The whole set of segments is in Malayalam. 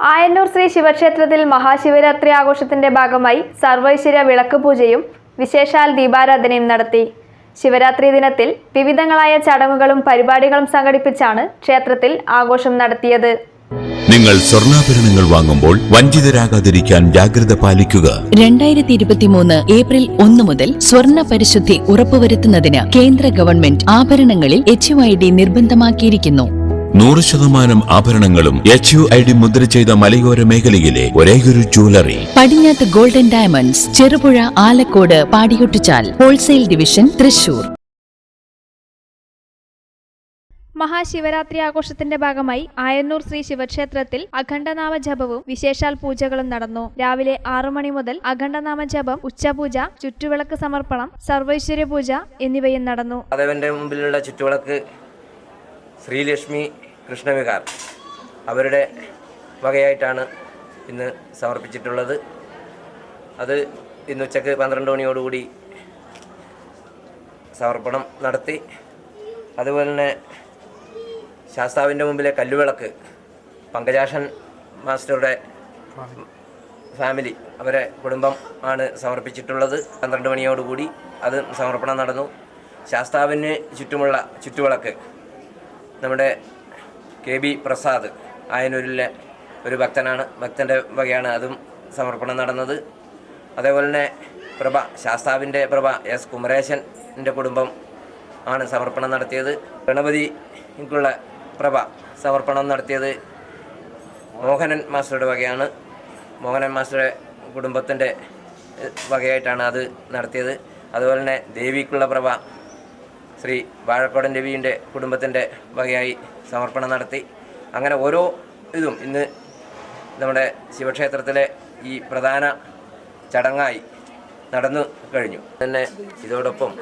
ആയന്നൂർ ശ്രീ ശിവക്ഷേത്രത്തിൽ മഹാശിവരാത്രി ആഘോഷത്തിന്റെ ഭാഗമായി സർവൈശ്വര്യ വിളക്ക് പൂജയും വിശേഷാൽ ദീപാരാധനയും നടത്തി. ശിവരാത്രി ദിനത്തിൽ വിവിധങ്ങളായ ചടങ്ങുകളും പരിപാടികളും സംഘടിപ്പിച്ചാണ് ക്ഷേത്രത്തിൽ ആഘോഷം നടത്തിയത്. നിങ്ങൾ സ്വർണാഭരണങ്ങൾ വാങ്ങുമ്പോൾ വഞ്ചിതരാകാതിരിക്കാൻ ജാഗ്രത പാലിക്കുക. രണ്ടായിരത്തി ഇരുപത്തിമൂന്ന് ഏപ്രിൽ ഒന്ന് മുതൽ സ്വർണ പരിശുദ്ധി ഉറപ്പുവരുത്തുന്നതിന് കേന്ദ്ര ഗവൺമെന്റ് ആഭരണങ്ങളിൽ എച്ച് നിർബന്ധമാക്കിയിരിക്കുന്നു. നൂറ് ശതമാനം ആഭരണങ്ങളും എച്ച് യു ഐ ഡി മുദ്ര ചെയ്ത മലയോര മേഖലയിലെ ഒരേയൊരു ജ്വല്ലറി പടിഞ്ഞാത്ത് ഗോൾഡൻ ഡയമണ്ട്സ് ചെറുപുഴ ആലക്കോട് പാടിയൊട്ടിച്ചാൽ ഹോൾസെയിൽ ഡിവിഷൻ തൃശൂർ. മഹാശിവരാത്രി ആഘോഷത്തിന്റെ ഭാഗമായി ആയന്നൂർ ശ്രീ ശിവക്ഷേത്രത്തിൽ അഖണ്ഡനാമ ജപവും വിശേഷാൽ പൂജകളും നടന്നു. രാവിലെ ആറു മണി മുതൽ അഖണ്ഡനാമ ജപം ഉച്ചപൂജ ചുറ്റുവിളക്ക് സമർപ്പണം സർവൈശ്വര്യ പൂജ എന്നിവയും നടന്നു. അതേവന്റെ മുമ്പിലുള്ള ചുറ്റുവിളക്ക് ശ്രീലക്ഷ്മി കൃഷ്ണവികാർ അവരുടെ വകയായിട്ടാണ് ഇന്ന് സമർപ്പിച്ചിട്ടുള്ളത്. അത് ഇന്ന് ഉച്ചയ്ക്ക് പന്ത്രണ്ട് മണിയോടുകൂടി സമർപ്പണം നടത്തി. അതുപോലെ തന്നെ ശാസ്താവിന്റെ മുമ്പിലെ കല്ലുവിളക്ക് പങ്കജാഷൻ മാസ്റ്ററുടെ ഫാമിലി അവരെ കുടുംബം ആണ് സമർപ്പിച്ചിട്ടുള്ളത്. പന്ത്രണ്ട് മണിയോടുകൂടി അത് സമർപ്പണം നടന്നു. ശാസ്താവിന് ചുറ്റുമുള്ള ചുറ്റുവിളക്ക് നമ്മുടെ കെ ബി പ്രസാദ് ആയനൂരിലെ ഒരു ഭക്തനാണ്. ഭക്തന്റെ വകയാണ് അതും സമർപ്പണം നടന്നത്. അതേപോലെ തന്നെ പ്രഭ ശാസ്താവിന്റെ പ്രഭ എസ് കുമരേശന്റെ കുടുംബം ആണ് സമർപ്പണം നടത്തിയത്. ഗണപതിക്കുള്ള പ്രഭ സമർപ്പണം നടത്തിയത് മോഹനൻ മാസ്റ്ററുടെ വകയാണ്. മോഹനൻ മാസ്റ്ററുടെ കുടുംബത്തിന്റെ വകയായിട്ടാണ് അത് നടത്തിയത്. അതുപോലെ തന്നെ ദേവിക്കുള്ള പ്രഭ ശ്രീ വാഴക്കോടൻ രവിയുടെ കുടുംബത്തിന്റെ വകയായി സമർപ്പണം നടത്തി. അങ്ങനെ ഓരോ ഇതും ഇന്ന് നമ്മുടെ ശിവക്ഷേത്രത്തിലെ ഈ പ്രധാന ചടങ്ങായി നടന്നു കഴിഞ്ഞു. തന്നെ ഇതോടൊപ്പം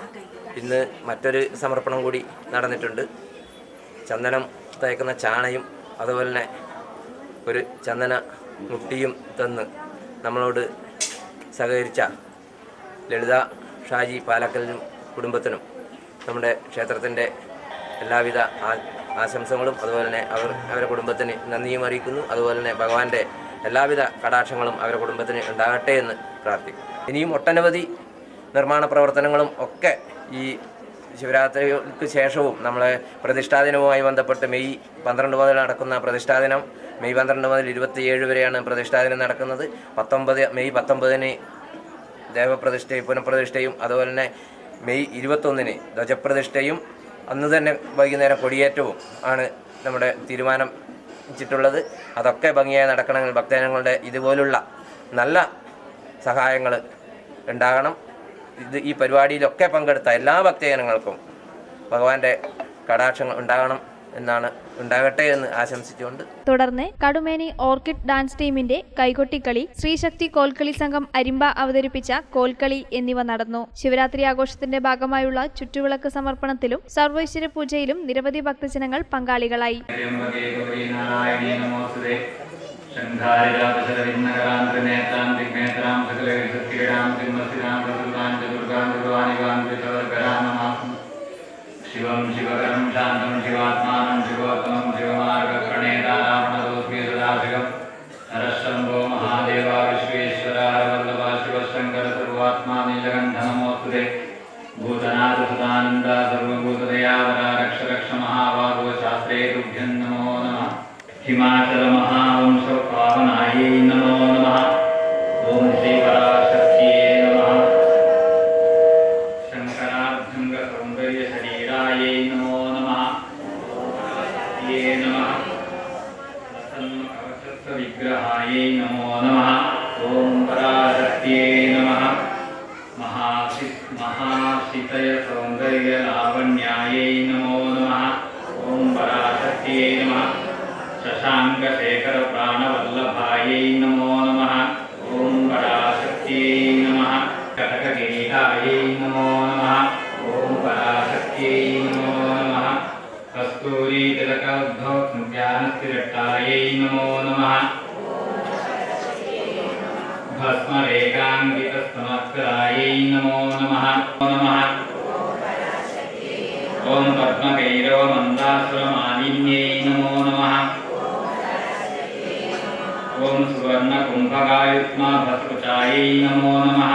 ഇന്ന് മറ്റൊരു സമർപ്പണം കൂടി നടന്നിട്ടുണ്ട്. ചന്ദനം തേക്കുന്ന ചാണയും അതുപോലെ തന്നെ ഒരു ചന്ദന മുട്ടിയും തന്ന് നമ്മളോട് സഹകരിച്ച ലളിത ഷാജി പാലക്കലിനും കുടുംബത്തിനും നമ്മുടെ ക്ഷേത്രത്തിന്റെ എല്ലാവിധ ആശംസകളും അതുപോലെ തന്നെ അവർ അവരുടെ കുടുംബത്തിന് നന്ദിയും അറിയിക്കുന്നു. അതുപോലെ തന്നെ ഭഗവാന്റെ എല്ലാവിധ കടാക്ഷങ്ങളും അവരുടെ കുടുംബത്തിന് ഉണ്ടാകട്ടെ എന്ന് പ്രാർത്ഥിക്കും ഇനിയും ഒട്ടനവധി നിർമ്മാണ പ്രവർത്തനങ്ങളും ഒക്കെ ഈ ശിവരാത്രിക്ക് ശേഷവും നമ്മളെ പ്രതിഷ്ഠാദിനവുമായി ബന്ധപ്പെട്ട് മെയ് പന്ത്രണ്ട് മുതൽ നടക്കുന്ന പ്രതിഷ്ഠാദിനം മെയ് പന്ത്രണ്ട് മുതൽ ഇരുപത്തിയേഴ് വരെയാണ് പ്രതിഷ്ഠാദിനം നടക്കുന്നത്. പത്തൊമ്പത് മെയ് പത്തൊമ്പതിന് ദേവപ്രതിഷ്ഠയും പുനഃപ്രതിഷ്ഠയും അതുപോലെ തന്നെ മെയ് ഇരുപത്തൊന്നിന് ധ്വജപ്രതിഷ്ഠയും അന്ന് തന്നെ വൈകുന്നേരം കൊടിയേറ്റവും ആണ് നമ്മുടെ തീരുമാനം വെച്ചിട്ടുള്ളത്. അതൊക്കെ ഭംഗിയായി നടക്കണമെങ്കിൽ ഭക്തജനങ്ങളുടെ ഇതുപോലുള്ള നല്ല സഹായങ്ങൾ ഉണ്ടാകണം. ഇത് ഈ പരിപാടിയിലൊക്കെ പങ്കെടുത്ത എല്ലാ ഭക്തജനങ്ങൾക്കും ഭഗവാന്റെ കടാക്ഷങ്ങൾ ഉണ്ടാകണം. എന്നാണ് ഉണ്ടാകട്ടെ എന്ന് ആശംസിച്ചുകൊണ്ട് തുടർന്ന് കടുമേനി ഓർക്കിഡ് ഡാൻസ് ടീമിന്റെ കൈകൊട്ടിക്കളി ശ്രീശക്തി കോൽക്കളി സംഘം അരിമ്പ അവതരിപ്പിച്ച കോൽക്കളി എന്നിവ നടന്നു. ശിവരാത്രി ആഘോഷത്തിന്റെ ഭാഗമായുള്ള ചുറ്റുവിളക്ക് സമർപ്പണത്തിലും സർവൈശ്വര്യ പൂജയിലും നിരവധി ഭക്തജനങ്ങൾ പങ്കാളികളായി. ശിവം ശിവകരം ശാന്തം ശിവാത്മാ हरशंभो महादेवा विश्वेश्वर वल्लभा शिवशंकर सर्वात्मा नीलकंठनमोस्तुते भूतनाथ सुतानंद सर्वभूतदया वरारक्ष रक्ष महावागो शास्त्रे तुभ्यं नमो नमः। हिमाचल महावंश पावनायै नमो नमः। ओम श्री पराशक्त्यै नमः। शंकराभ्यंग सौन्दर्य शरीरायै नमो नमः। ये नमः। प्रसन्नकवचत्वविग्रहायै नमो नमः। ॐ पराशक्त्यै नमः। महासि महाशितयसौन्दर्यलावण्यायै नमो नमः। ॐ पराशक्त्यै नमः। शशाङ्कशेखरप्राणवल्लभायै नमो नमः। ॐ पराशक्त्यै नमः। कटककिरीटायै नमो नमः। ॐ पराशक्त्यै नमो नमः ज्ञानस्थिरट्टायै नमो नमः भस्मरेखाङ्कितस्तमस्करायै नमो नमः नमः ॐ पद्मकैरवमन्दासुरमालिन्यै नमो नमः ॐ सुवर्णकुम्भकायुत्मा भस्कुचायै नमो नमः